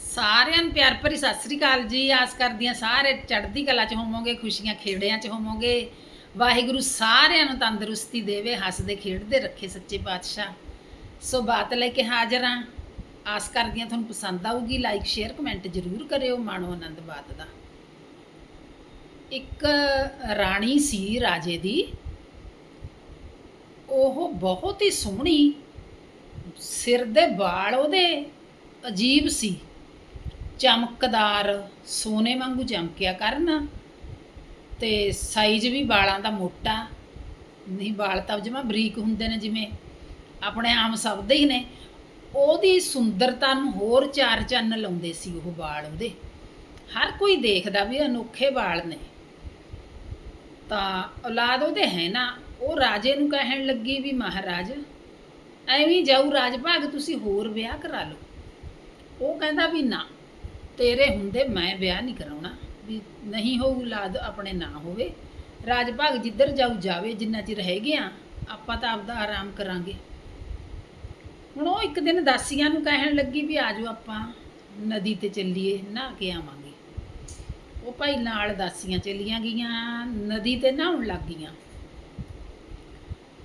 ਸਾਰਿਆਂ ਨੂੰ ਪਿਆਰ ਭਰੀ ਸਤਿ ਸ੍ਰੀ ਅਕਾਲ ਜੀ। ਆਸ ਕਰਦੀ ਹਾਂ ਸਾਰੇ ਚੜ੍ਹਦੀ ਕਲਾ 'ਚ ਹੋਵੋਗੇ, ਖੁਸ਼ੀਆਂ ਖੇੜਿਆਂ 'ਚ ਹੋਵੋਗੇ। ਵਾਹਿਗੁਰੂ ਸਾਰਿਆਂ ਨੂੰ ਤੰਦਰੁਸਤੀ ਦੇਵੇ, ਹੱਸਦੇ, ਖੇਡਦੇ ਰੱਖੇ ਸੱਚੇ ਪਾਤਸ਼ਾਹ। ਸੋ ਬਾਤ ਲੈ ਕੇ ਹਾਜ਼ਰ ਹਾਂ। ਆਸ ਕਰਦੀ ਹਾਂ ਤੁਹਾਨੂੰ ਪਸੰਦ ਆਊਗੀ। ਲਾਈਕ ਸ਼ੇਅਰ ਕਮੈਂਟ ਜ਼ਰੂਰ ਕਰਿਓ ਮਾਣੋ ਆਨੰਦ ਬਾਤ ਦਾ। ਇੱਕ ਰਾਣੀ ਸੀ ਰਾਜੇ ਦੀ। ਉਹ ਬਹੁਤ ਹੀ ਸੋਹਣੀ ਸਿਰ ਦੇ ਵਾਲ ਉਹਦੇ ਅਜੀਬ ਸੀ। ਚਮਕਦਾਰ ਸੋਨੇ ਵਾਂਗੂ ਚਮਕਿਆ ਕਰਨ। ਤੇ ਸਾਈਜ਼ ਵੀ ਵਾਲਾਂ ਦਾ ਮੋਟਾ। ਨਹੀਂ, ਵਾਲ ਤਾਂ ਜਮਾ ਬਰੀਕ ਹੁੰਦੇ ਨੇ, ਜਿਵੇਂ ਆਪਣੇ ਆਮ ਸਭ ਦੇ ਹੀ ਨੇ। ਉਹਦੀ ਸੁੰਦਰਤਾ ਨੂੰ ਹੋਰ ਚਾਰ ਚੰਨ ਲਾਉਂਦੇ ਸੀ ਉਹ ਵਾਲ ਉਹਦੇ। ਹਰ ਕੋਈ ਦੇਖਦਾ ਵੀ ਅਨੋਖੇ ਵਾਲ ਨੇ। ਤਾਂ ਔਲਾਦ ਉਹਦੇ ਹੈ ਨਾ। ਉਹ ਰਾਜੇ ਨੂੰ ਕਹਿਣ ਲੱਗੀ ਵੀ, ਮਹਾਰਾਜ, ਐਵੇਂ ਜਾਊ ਰਾਜ ਭਾਗ ਤੁਸੀਂ ਹੋਰ ਵਿਆਹ ਕਰਾ ਲਓ। ਉਹ ਕਹਿੰਦਾ ਵੀ, ਨਾ ਤੇਰੇ ਹੁੰਦੇ ਮੈਂ ਵਿਆਹ ਨਹੀਂ ਕਰਾਉਣਾ। ਵੀ ਨਹੀਂ ਹੋਊ ਲਾਦ ਆਪਣੇ ਨਾ ਹੋਵੇ। ਰਾਜ ਭਾਗ ਜਿੱਧਰ ਜਾਊ ਜਾਵੇ, ਜਿੰਨਾ ਚਿਰ ਹੈਗੇ ਆ, ਆਪਾਂ ਤਾਂ ਆਪਦਾ ਆਰਾਮ ਕਰਾਂਗੇ। ਹੁਣ ਉਹ ਇੱਕ ਦਿਨ ਦਾਸੀਆਂ ਨੂੰ ਕਹਿਣ ਲੱਗੀ ਵੀ ਆਜੋ ਆਪਾਂ ਨਦੀ ਤੇ ਚੱਲੀਏ, ਨਹਾ ਕੇ ਆਵਾਂਗੇ। ਉਹ ਭਾਈ ਨਾਲ ਦਾਸੀਆਂ ਚੱਲੀਆਂ ਗਈਆਂ, ਨਦੀ ਤੇ ਨਹਾਉਣ ਲੱਗ ਗਈਆਂ।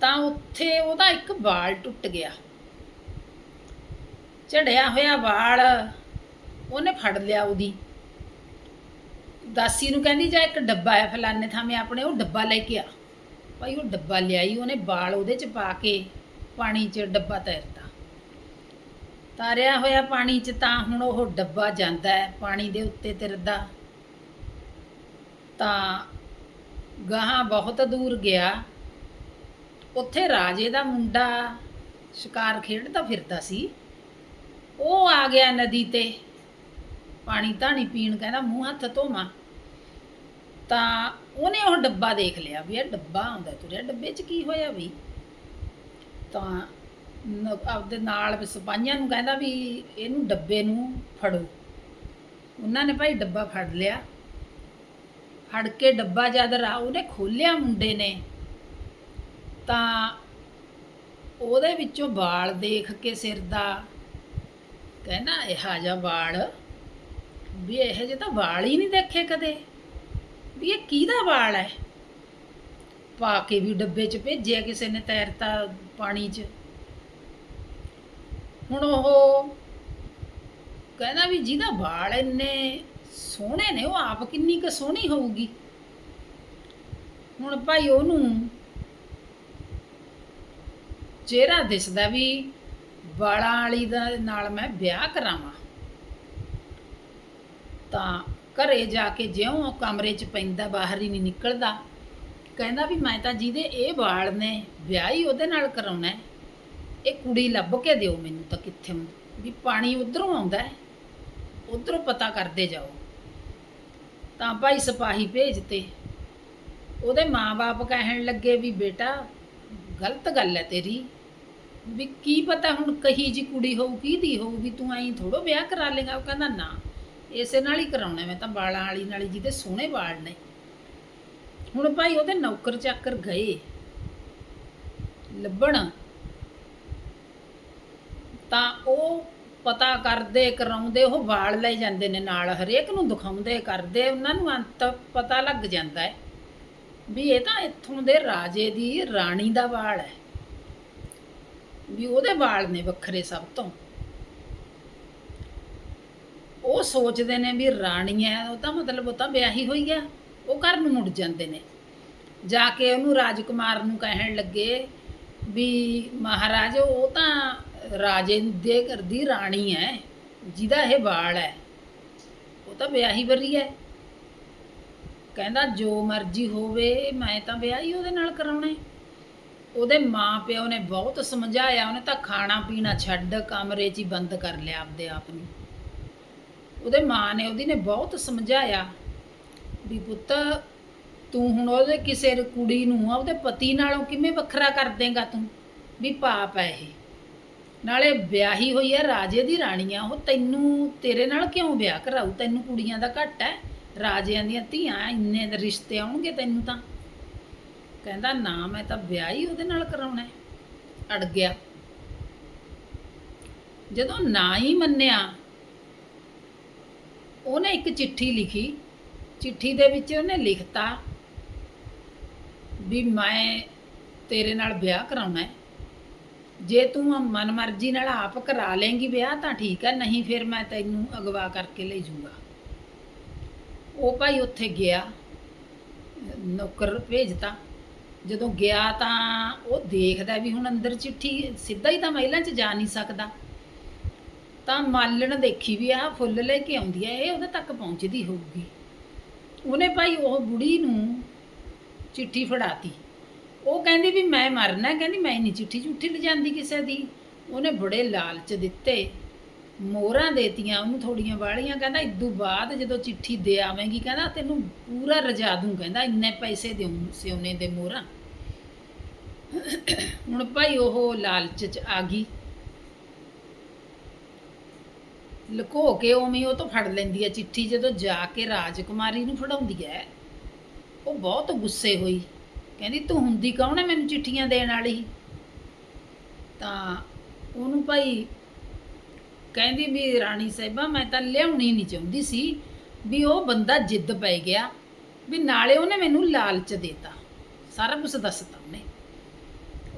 ਤਾਂ ਉੱਥੇ ਉਹਦਾ ਇੱਕ ਵਾਲ ਟੁੱਟ ਗਿਆ। ਝੜਿਆ ਹੋਇਆ ਵਾਲ ਉਹਨੇ ਫੜ ਲਿਆ ਉਹਦੀ। ਦਾਸੀ ਨੂੰ ਕਹਿੰਦੀ, ਜਾ ਇੱਕ ਡੱਬਾ ਹੈ ਫਲਾਣੇ ਥਾਵੇਂ ਆਪਣੇ ਉਹ ਡੱਬਾ ਲੈ ਕੇ ਆ। ਭਾਈ, ਉਹ ਡੱਬਾ ਲਿਆਈ, ਉਹਨੇ ਬਾਲ ਉਹਦੇ ਚ ਪਾ ਕੇ ਪਾਣੀ 'ਚ ਡੱਬਾ ਤੈਰਤਾ। ਤਾਰਿਆ ਹੋਇਆ ਪਾਣੀ 'ਚ ਤਾਂ ਹੁਣ ਉਹ ਡੱਬਾ ਜਾਂਦਾ ਹੈ, ਪਾਣੀ ਦੇ ਉੱਤੇ ਤਿਰਦਾ। ਤਾਂ ਗਾਹਾਂ ਬਹੁਤ ਦੂਰ ਗਿਆ। ਉੱਥੇ ਰਾਜੇ ਦਾ ਮੁੰਡਾ ਸ਼ਿਕਾਰ ਖੇਡਦਾ ਫਿਰਦਾ ਸੀ। ਉਹ ਆ ਗਿਆ ਨਦੀ ਤੇ। ਪਾਣੀ ਧਾਣੀ ਪੀਣ ਕਹਿੰਦਾ ਮੂੰਹ ਹੱਥ ਧੋਵਾਂ। ਤਾਂ ਉਹਨੇ ਉਹ ਡੱਬਾ ਦੇਖ ਲਿਆ ਵੀ ਇਹ ਡੱਬਾ ਆਉਂਦਾ ਤੁਰਿਆ, ਡੱਬੇ 'ਚ ਕੀ ਹੋਇਆ ਵੀ? ਤਾਂ ਨ- ਆਪਦੇ ਨਾਲ ਸਿਪਾਹੀਆਂ ਨੂੰ ਕਹਿੰਦਾ ਵੀ ਇਹਨੂੰ ਡੱਬੇ ਨੂੰ ਫੜੋ। ਉਹਨਾਂ ਨੇ ਭਾਈ ਡੱਬਾ ਫੜ ਲਿਆ। ਫੜ ਕੇ ਡੱਬਾ ਜਦ ਰਾ ਉਹਨੇ ਖੋਲਿਆ ਮੁੰਡੇ ਨੇ, ਤਾਂ ਉਹਦੇ ਵਿੱਚੋਂ ਵਾਲ ਦੇਖ ਕੇ ਸਿਰ ਦਾ ਕਹਿੰਦਾ, ਇਹ ਜਿਹਾ ਵਾਲ ਵੀ ਇਹ ਜਿਹੇ ਤਾਂ ਵਾਲ ਹੀ ਨਹੀਂ ਦੇਖੇ ਕਦੇ। ਵੀ ਇਹ ਕਿਹਦਾ ਵਾਲ ਹੈ? ਪਾ ਕੇ ਵੀ ਡੱਬੇ 'ਚ ਭੇਜਿਆ ਕਿਸੇ ਨੇ ਤੈਰਤਾ ਪਾਣੀ 'ਚ। ਹੁਣ ਉਹ ਕਹਿੰਦਾ ਵੀ ਜਿਹਦਾ ਵਾਲ ਇੰਨੇ ਸੋਹਣੇ ਨੇ, ਉਹ ਆਪ ਕਿੰਨੀ ਕੁ ਸੋਹਣੀ ਹੋਊਗੀ। ਹੁਣ ਭਾਈ ਉਹਨੂੰ ਚਿਹਰਾ ਦਿਸਦਾ ਵੀ ਵਾਲਾਂ ਵਾਲੀ ਦਾ ਨਾਲ ਮੈਂ ਵਿਆਹ ਕਰਾਵਾਂ। ਤਾਂ ਘਰੇ ਜਾ ਕੇ ਜਿਉਂ ਉਹ ਕਮਰੇ 'ਚ ਪੈਂਦਾ, ਬਾਹਰ ਹੀ ਨਹੀਂ ਨਿਕਲਦਾ। ਕਹਿੰਦਾ ਵੀ ਮੈਂ ਤਾਂ ਜਿਹਦੇ ਇਹ ਵਾਲ ਨੇ, ਵਿਆਹ ਹੀ ਉਹਦੇ ਨਾਲ ਕਰਾਉਣਾ ਹੈ। ਇਹ ਕੁੜੀ ਲੱਭ ਕੇ ਦਿਓ ਮੈਨੂੰ ਤਾਂ ਕਿੱਥੇ? ਵੀ ਪਾਣੀ ਉਧਰੋਂ ਆਉਂਦਾ ਹੈ, ਉਧਰੋਂ ਪਤਾ ਕਰਦੇ ਜਾਓ। ਤਾਂ ਭਾਈ ਸਿਪਾਹੀ ਭੇਜਤੇ। ਉਹਦੇ ਮਾਪੇ ਕਹਿਣ ਲੱਗੇ ਵੀ ਬੇਟਾ, ਗਲਤ ਗੱਲ ਹੈ ਤੇਰੀ। ਵੀ ਕੀ ਪਤਾ ਹੁਣ ਕਹੀ ਜੀ ਕੁੜੀ ਹੋਊ, ਕਿਹਦੀ ਹੋਊ, ਵੀ ਤੂੰ ਐਂ ਥੋੜੋ ਵਿਆਹ ਕਰਾ ਲੇਗਾ ਉਹ ਕਹਿੰਦਾ, ਨਾ। ਇਸੇ ਨਾਲ ਹੀ ਕਰਾਉਣਾ ਮੈਂ ਤਾਂ ਵਾਲਾਂ ਵਾਲੀ ਨਾਲ ਹੀ ਜਿਹਦੇ ਸੋਹਣੇ ਵਾਲ ਨੇ। ਹੁਣ ਭਾਈ ਉਹਦੇ ਨੌਕਰ ਚਾਕਰ ਗਏ। ਲੱਭਣ। ਤਾਂ ਉਹ ਪਤਾ ਕਰਦੇ, ਕਰਾਉਂਦੇ, ਉਹ ਵਾਲ ਲੈ ਜਾਂਦੇ ਨੇ ਨਾਲ, ਹਰੇਕ ਨੂੰ ਦਿਖਾਉਂਦੇ, ਕਰਦੇ, ਉਹਨਾਂ ਨੂੰ ਅੰਤ ਪਤਾ ਲੱਗ ਜਾਂਦਾ ਹੈ ਵੀ ਇਹ ਤਾਂ ਇੱਥੋਂ ਦੇ ਰਾਜੇ ਦੀ ਰਾਣੀ ਦਾ ਵਾਲ ਹੈ। ਵੀ ਉਹਦੇ ਵਾਲ ਨੇ ਵੱਖਰੇ ਸਭ ਤੋਂ। ਉਹ ਸੋਚਦੇ ਨੇ ਵੀ ਰਾਣੀ ਹੈ ਉਹ ਤਾਂ ਮਤਲਬ ਉਹ ਤਾਂ ਵਿਆਹੀ ਹੋਈ ਹੈ ਉਹ ਘਰ ਨੂੰ ਮੁੜ ਜਾਂਦੇ ਨੇ। ਜਾ ਕੇ ਉਹਨੂੰ ਰਾਜਕੁਮਾਰ ਨੂੰ ਕਹਿਣ ਲੱਗੇ ਵੀ ਮਹਾਰਾਜ, ਉਹ ਤਾਂ ਰਾਜੇ ਦੇ ਘਰ ਦੀ ਰਾਣੀ ਹੈ ਜਿਹਦਾ ਇਹ ਵਾਲ ਹੈ ਉਹ ਤਾਂ ਵਿਆਹੀ ਵਰੀ ਹੈ ਕਹਿੰਦਾ, ਜੋ ਮਰਜ਼ੀ ਹੋਵੇ, ਮੈਂ ਤਾਂ ਵਿਆਹ ਹੀ ਉਹਦੇ ਨਾਲ ਕਰਾਉਣਾ ਉਹਦੇ ਮਾਂ ਪਿਓ ਨੇ ਬਹੁਤ ਸਮਝਾਇਆ, ਉਹਨੇ ਤਾਂ ਖਾਣਾ ਪੀਣਾ ਛੱਡ, ਕਮਰੇ 'ਚ ਹੀ ਬੰਦ ਕਰ ਲਿਆ ਆਪਦੇ ਆਪ ਨੂੰ। ਉਹਦੇ ਮਾਂ ਨੇ, ਉਹਦੀ ਨੇ ਬਹੁਤ ਸਮਝਾਇਆ ਵੀ ਪੁੱਤ, ਤੂੰ ਹੁਣ ਉਹਦੇ ਕਿਸੇ ਕੁੜੀ ਨੂੰ ਉਹਦੇ ਪਤੀ ਨਾਲੋਂ ਕਿਵੇਂ ਵੱਖਰਾ ਕਰ ਦੇਂਗਾ ਤੂੰ? ਵੀ ਪਾਪ ਹੈ ਇਹ। ਨਾਲੇ ਵਿਆਹੀ ਹੋਈ ਹੈ ਰਾਜੇ ਦੀ ਰਾਣੀ ਆ ਉਹ ਤੈਨੂੰ ਤੇਰੇ ਨਾਲ ਕਿਉਂ ਵਿਆਹ ਕਰਾਊ? ਤੈਨੂੰ ਕੁੜੀਆਂ ਦਾ ਘੱਟ ਹੈ ਰਾਜਿਆਂ ਦੀਆਂ ਧੀਆਂ ਇੰਨੇ ਰਿਸ਼ਤੇ ਆਉਣਗੇ ਤੈਨੂੰ ਤਾਂ। ਕਹਿੰਦਾ, ਨਾ ਮੈਂ ਤਾਂ ਵਿਆਹ ਹੀ ਉਹਦੇ ਨਾਲ ਕਰਾਉਣਾ ਹੈ ਅੜ ਗਿਆ। ਜਦੋਂ ਨਾ ਹੀ ਮੰਨਿਆ ਉਹਨੇ ਇੱਕ ਚਿੱਠੀ ਲਿਖੀ। ਚਿੱਠੀ ਦੇ ਵਿੱਚ ਉਹਨੇ ਲਿਖਤਾ ਵੀ ਮੈਂ ਤੇਰੇ ਨਾਲ ਵਿਆਹ ਕਰਾਉਣਾ ਹੈ। ਜੇ ਤੂੰ ਮਨਮਰਜ਼ੀ ਨਾਲ ਆਪ ਕਰਾ ਲੇਂਗੀ ਵਿਆਹ ਤਾਂ ਠੀਕ ਹੈ, ਨਹੀਂ ਫਿਰ ਮੈਂ ਤੈਨੂੰ ਅਗਵਾ ਕਰਕੇ ਲੈ ਜਾਊਂਗਾ। ਉਹ ਭਾਈ ਉੱਥੇ ਗਿਆ, ਨੌਕਰ ਭੇਜਤਾ। ਜਦੋਂ ਗਿਆ ਤਾਂ ਉਹ ਦੇਖਦਾ ਵੀ ਹੁਣ ਅੰਦਰ ਚਿੱਠੀ, ਸਿੱਧਾ ਹੀ ਤਾਂ ਮਹਿਲਾਂ 'ਚ ਜਾ ਨਹੀਂ ਸਕਦਾ। ਤਾਂ ਮਾਲਣ ਦੇਖੀ ਵੀ ਆਹ ਫੁੱਲ ਲੈ ਕੇ ਆਉਂਦੀ ਹੈ ਇਹ ਉਹਦੇ ਤੱਕ ਪਹੁੰਚਦੀ ਹੋਊਗੀ। ਉਹਨੇ ਭਾਈ ਉਹ ਬੁੜੀ ਨੂੰ ਚਿੱਠੀ ਫੜਾਤੀ। ਉਹ ਕਹਿੰਦੀ ਵੀ ਮੈਂ ਮਰਨਾ, ਕਹਿੰਦੀ ਮੈਂ ਨਹੀਂ ਚਿੱਠੀ ਝੂਠੀ ਲਿਜਾਂਦੀ ਕਿਸੇ ਦੀ? ਉਹਨੇ ਬੜੇ ਲਾਲਚ ਦਿੱਤੇ, ਮੋਹਰਾਂ ਦੇਤੀਆਂ ਉਹਨੂੰ ਥੋੜੀਆਂ ਵਾਲੀਆਂ, ਕਹਿੰਦਾ ਇਦੋਂ ਬਾਅਦ ਜਦੋਂ ਚਿੱਠੀ ਦੇ ਆਵੇਂਗੀ, ਕਹਿੰਦਾ ਤੈਨੂੰ ਪੂਰਾ ਰਜਾ ਦੂੰ, ਕਹਿੰਦਾ ਇੰਨੇ ਪੈਸੇ ਦੇਉਂ ਸਿਉਨੇ ਦੇ ਮੋਹਰਾਂ। ਹੁਣ ਭਾਈ ਉਹ ਲਾਲਚ ਚ ਆ ਗਈ। ਲੁਕੋ ਕੇ ਉਵੇਂ ਉਹ ਤੋਂ ਫੜ ਲੈਂਦੀ ਹੈ ਚਿੱਠੀ ਜਦੋਂ ਜਾ ਕੇ ਰਾਜਕੁਮਾਰੀ ਨੂੰ ਫੜਾਉਂਦੀ ਹੈ। ਉਹ ਬਹੁਤ ਗੁੱਸੇ ਹੋਈ। ਕਹਿੰਦੀ, ਤੂੰ ਹੁੰਦੀ ਕੌਣ ਹੈ ਮੈਨੂੰ ਚਿੱਠੀਆਂ ਦੇਣ ਵਾਲੀ? ਤਾਂ ਉਹਨੂੰ ਭਾਈ ਕਹਿੰਦੀ ਵੀ, ਰਾਣੀ ਸਾਹਿਬਾ, ਮੈਂ ਤਾਂ ਲਿਆਉਣੀ ਨਹੀਂ ਚਾਹੁੰਦੀ ਸੀ ਵੀ ਉਹ ਬੰਦਾ ਜਿੱਦ ਪੈ ਗਿਆ ਵੀ ਨਾਲੇ ਉਹਨੇ ਮੈਨੂੰ ਲਾਲਚ ਦੇਤਾ। ਸਾਰਾ ਕੁਝ ਦੱਸਤਾ ਉਹਨੇ।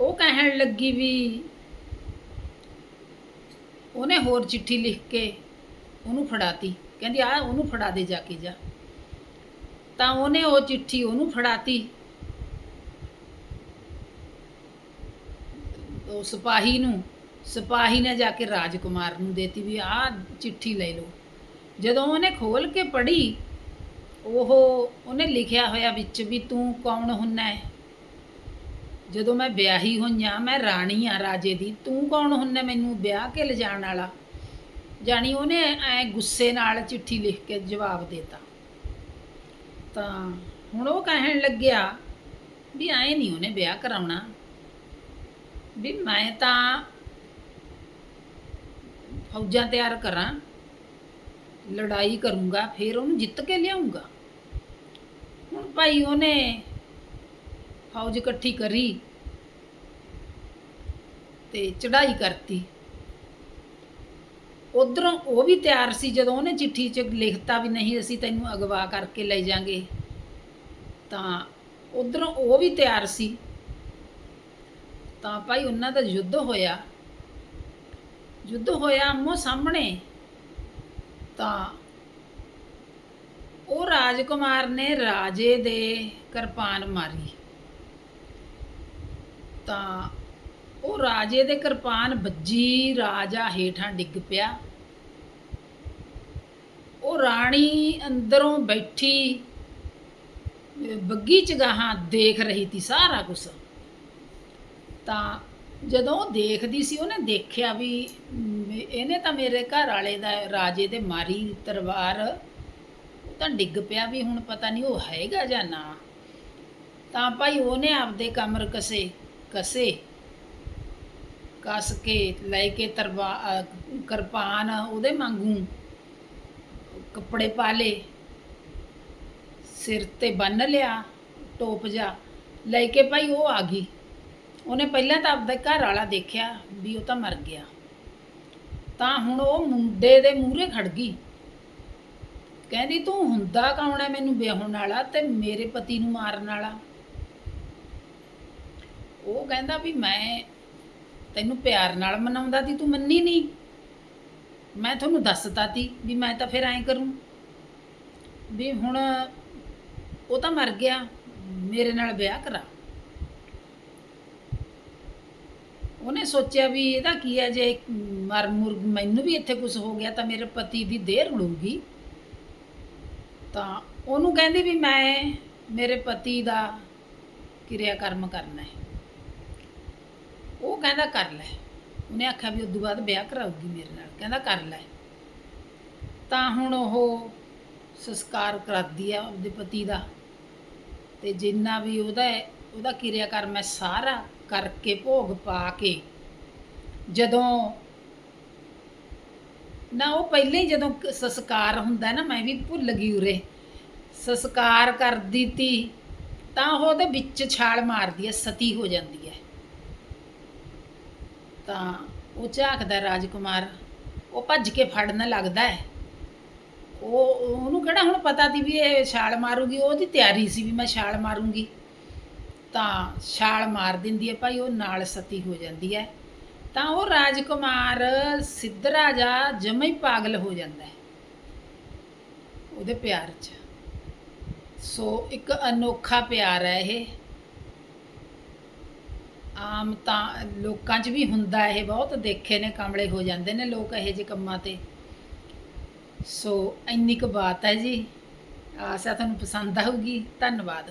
ਉਹ ਕਹਿਣ ਲੱਗੀ ਵੀ ਉਹਨੇ ਹੋਰ ਚਿੱਠੀ ਲਿਖ ਕੇ ਉਹਨੂੰ ਫੜਾਤੀ। ਕਹਿੰਦੀ, ਆ, ਉਹਨੂੰ ਫੜਾ ਦੇ ਜਾ ਕੇ ਜਾ। ਤਾਂ ਉਹਨੇ ਉਹ ਚਿੱਠੀ ਉਹਨੂੰ ਫੜਾਤੀ। ਉਹ ਸਿਪਾਹੀ ਨੂੰ, ਸਿਪਾਹੀ ਨੇ ਜਾ ਕੇ ਰਾਜਕੁਮਾਰ ਨੂੰ ਦੇਤੀ ਵੀ ਆਹ ਚਿੱਠੀ ਲੈ ਲਓ। ਜਦੋਂ ਉਹਨੇ ਖੋਲ ਕੇ ਪੜ੍ਹੀ, ਉਹ ਉਹਨੇ ਲਿਖਿਆ ਹੋਇਆ ਵਿੱਚ ਵੀ ਤੂੰ ਕੌਣ ਹੁੰਨਾ ਹੈ? ਜਦੋਂ ਮੈਂ ਵਿਆਹੀ ਹੋਈਆਂ ਮੈਂ ਰਾਣੀ ਆ ਰਾਜੇ ਦੀ। ਤੂੰ ਕੌਣ ਹੁੰਨਾ ਮੈਨੂੰ ਵਿਆਹ ਕੇ ਲਿਜਾਣ ਵਾਲਾ? ਜਾਣੀ ਉਹਨੇ ਐ ਗੁੱਸੇ ਨਾਲ ਚਿੱਠੀ ਲਿਖ ਕੇ ਜਵਾਬ ਦੇਤਾ। ਤਾਂ ਹੁਣ ਉਹ ਕਹਿਣ ਲੱਗਿਆ ਵੀ ਐ ਨਹੀਂ ਉਹਨੇ ਵਿਆਹ ਕਰਾਉਣਾ। ਵੀ ਮੈਂ ਤਾਂ ਫੌਜਾਂ ਤਿਆਰ ਕਰਾਂ, ਲੜਾਈ ਕਰੂੰਗਾ, ਫਿਰ ਉਹਨੂੰ ਜਿੱਤ ਕੇ ਲਿਆਉਂਗਾ ਹੁਣ ਭਾਈ ਉਹਨੇ ਫੌਜ ਇਕੱਠੀ ਕਰੀ ਤੇ ਚੜਾਈ ਕਰਤੀ। ਉਧਰੋਂ ਉਹ ਵੀ ਤਿਆਰ ਸੀ, ਜਦੋਂ ਉਹਨੇ ਚਿੱਠੀ 'ਚ ਲਿਖਤਾ ਵੀ ਨਹੀਂ, ਅਸੀਂ ਤੈਨੂੰ ਅਗਵਾ ਕਰਕੇ ਲੈ ਜਾਾਂਗੇ। ਤਾਂ ਉਧਰੋਂ ਉਹ ਵੀ ਤਿਆਰ ਸੀ। ਤਾਂ ਭਾਈ ਉਹਨਾਂ ਦਾ ਯੁੱਧ ਹੋਇਆ। ਯੁੱਧ ਹੋਇਆ ਆਮੋ ਸਾਹਮਣੇ। ਤਾਂ ਉਹ ਰਾਜਕੁਮਾਰ ਨੇ ਰਾਜੇ ਦੇ ਕਿਰਪਾਨ ਮਾਰੀ। ਤਾਂ ਉਹ ਰਾਜੇ ਦੇ ਕਿਰਪਾਨ ਵੱਜੀ, ਰਾਜਾ ਹੇਠਾਂ ਡਿੱਗ ਪਿਆ। ਉਹ ਰਾਣੀ ਅੰਦਰੋਂ ਬੈਠੀ ਬੱਗੀ ਚਗਾਹਾਂ ਦੇਖ ਰਹੀ ਤੀ ਸਾਰਾ ਕੁਝ ਤਾਂ ਜਦੋਂ ਉਹ ਦੇਖਦੀ ਸੀ, ਉਹਨੇ ਦੇਖਿਆ ਵੀ ਇਹਨੇ ਤਾਂ ਮੇਰੇ ਘਰ ਵਾਲੇ ਦਾ, ਰਾਜੇ ਦੇ ਮਾਰੀ ਤਲਵਾਰ, ਉਹ ਤਾਂ ਡਿੱਗ ਪਿਆ ਵੀ ਹੁਣ ਪਤਾ ਨਹੀਂ ਉਹ ਹੈਗਾ ਜਾਂ ਨਾ। ਤਾਂ ਭਾਈ ਉਹਨੇ ਆਪਦੇ ਕਮਰ ਕਸੇ। ਕਸੇ, ਕੱਸ ਕੇ ਲੈ ਕੇ ਤਰਵਾ ਕਿਰਪਾਨ ਉਹਦੇ ਵਾਂਗੂ ਕੱਪੜੇ ਪਾ ਲਏ, ਸਿਰ ਤੇ ਬੰਨ ਲਿਆ, ਟੋਪ ਜਾ ਲੈ ਕੇ ਭਾਈ ਉਹ ਆ ਗਈ। ਉਹਨੇ ਪਹਿਲਾਂ ਤਾਂ ਆਪਦਾ ਘਰ ਵਾਲਾ ਦੇਖਿਆ ਵੀ ਉਹ ਤਾਂ ਮਰ ਗਿਆ। ਤਾਂ ਹੁਣ ਉਹ ਮੁੰਡੇ ਦੇ ਮੂਹਰੇ ਖੜ ਗਈ। ਕਹਿੰਦੀ, ਤੂੰ ਹੁੰਦਾ ਕੌਣ ਹੈ ਮੈਨੂੰ ਵਿਆਹਣ ਵਾਲਾ ਤੇ ਮੇਰੇ ਪਤੀ ਨੂੰ ਮਾਰਨ ਵਾਲਾ? ਉਹ ਕਹਿੰਦਾ ਵੀ ਮੈਂ ਤੈਨੂੰ ਪਿਆਰ ਨਾਲ ਮਨਾਉਂਦਾ ਤੀ ਤੂੰ ਮੰਨੀ ਨਹੀਂ। ਮੈਂ ਤੁਹਾਨੂੰ ਦੱਸਤਾ ਤੀ ਵੀ ਮੈਂ ਤਾਂ ਫਿਰ ਐਂ ਕਰੂੰ ਵੀ ਹੁਣ ਉਹ ਤਾਂ ਮਰ ਗਿਆ, ਮੇਰੇ ਨਾਲ ਵਿਆਹ ਕਰਾ। ਉਹਨੇ ਸੋਚਿਆ ਵੀ ਇਹਦਾ ਕੀ ਹੈ, ਜੇ ਮਰ ਮੁਰ ਮੈਨੂੰ ਵੀ ਇੱਥੇ ਕੁਝ ਹੋ ਗਿਆ ਤਾਂ ਮੇਰੇ ਪਤੀ ਦੀ ਦੇਰ ਰੁਲੂਗੀ। ਤਾਂ ਉਹਨੂੰ ਕਹਿੰਦੀ ਵੀ ਮੈਂ ਮੇਰੇ ਪਤੀ ਦਾ ਕਿਰਿਆ ਕਰਮ ਕਰਨਾ ਹੈ। ਉਹ ਕਹਿੰਦਾ ਕਰ ਲੈ। ਉਹਨੇ ਆਖਿਆ ਵੀ ਉਦੋਂ ਬਾਅਦ ਵਿਆਹ ਕਰਾਉਗੀ ਮੇਰੇ ਨਾਲ। ਕਹਿੰਦਾ ਕਰ ਲੈ। ਤਾਂ ਹੁਣ ਉਹ ਸੰਸਕਾਰ ਕਰਾਦੀ ਆ ਉਹਦੇ ਪਤੀ ਦਾ। ਤੇ ਜਿੰਨਾ ਵੀ ਉਹਦਾ ਉਹਦਾ ਕਿਰਿਆ ਕਰਮ ਹੈ ਸਾਰਾ ਕਰਕੇ ਭੋਗ ਪਾ ਕੇ ਜਦੋਂ ਨਾ ਉਹ ਪਹਿਲੇ ਹੀ ਜਦੋਂ ਕ- ਸੰਸਕਾਰ ਹੁੰਦਾ ਨਾ, ਮੈਂ ਵੀ ਭੁੱਲ ਗਈ ਉਰੇ। ਸੰਸਕਾਰ ਕਰ ਦਿੱਤੀ ਤਾਂ ਉਹ ਉਹਦੇ ਵਿੱਚ ਛਾਲ ਮਾਰਦੀ ਹੈ, ਸਤੀ ਹੋ ਜਾਂਦੀ ਹੈ। ਤਾਂ ਉਹ ਝਾਕਦਾ ਰਾਜਕੁਮਾਰ, ਉਹ ਭੱਜ ਕੇ ਫੜਨ ਲੱਗਦਾ ਹੈ। ਉਹ, ਉਹਨੂੰ ਕਿਹੜਾ ਹੁਣ ਪਤਾ ਸੀ ਵੀ ਇਹ ਛਾਲ ਮਾਰੂਗੀ? ਉਹਦੀ ਤਿਆਰੀ ਸੀ ਵੀ ਮੈਂ ਛਾਲ ਮਾਰੂੰਗੀ। ਤਾਂ ਛਾਲ ਮਾਰ ਦਿੰਦੀ ਹੈ ਭਾਈ, ਉਹ ਨਾਲ ਸਤੀ ਹੋ ਜਾਂਦੀ ਹੈ। ਤਾਂ ਉਹ ਰਾਜਕੁਮਾਰ ਸਿੱਧਰਾਜਾ ਜਮਾ ਹੀ ਪਾਗਲ ਹੋ ਜਾਂਦਾ ਹੈ ਉਹਦੇ ਪਿਆਰ 'ਚ। ਸੋ ਇੱਕ ਅਨੋਖਾ ਪਿਆਰ ਹੈ ਇਹ। ਆਮ ਤਾਂ ਲੋਕਾਂ 'ਚ ਵੀ ਹੁੰਦਾ ਇਹ ਬਹੁਤ, ਦੇਖੇ ਨੇ ਕਮਲੇ ਹੋ ਜਾਂਦੇ ਨੇ ਲੋਕ ਇਹੋ ਜਿਹੇ ਕੰਮਾਂ ਤੇ। ਸੋ ਇੰਨੀ ਕੁ ਬਾਤ ਹੈ ਜੀ। ਆਸਾ ਤੁਹਾਨੂੰ ਪਸੰਦ ਆਊਗੀ। ਧੰਨਵਾਦ।